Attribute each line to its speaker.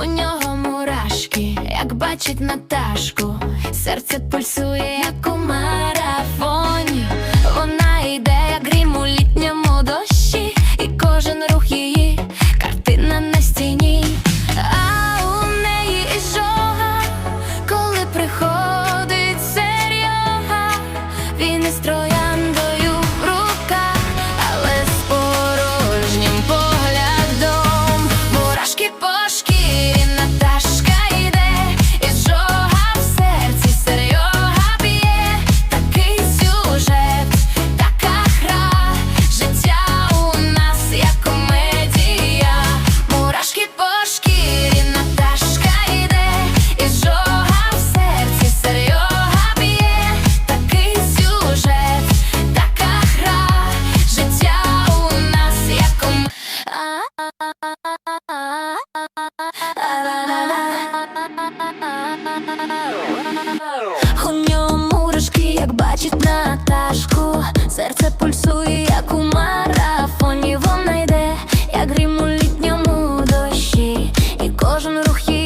Speaker 1: У нього мурашки, як бачить Наташку, серце пульсує, як у марафоні. У ньому мурашки, як бачить Наташку, серце пульсує, як у марафоні. Вона йде, як грім у літньому дощі, і кожен рух її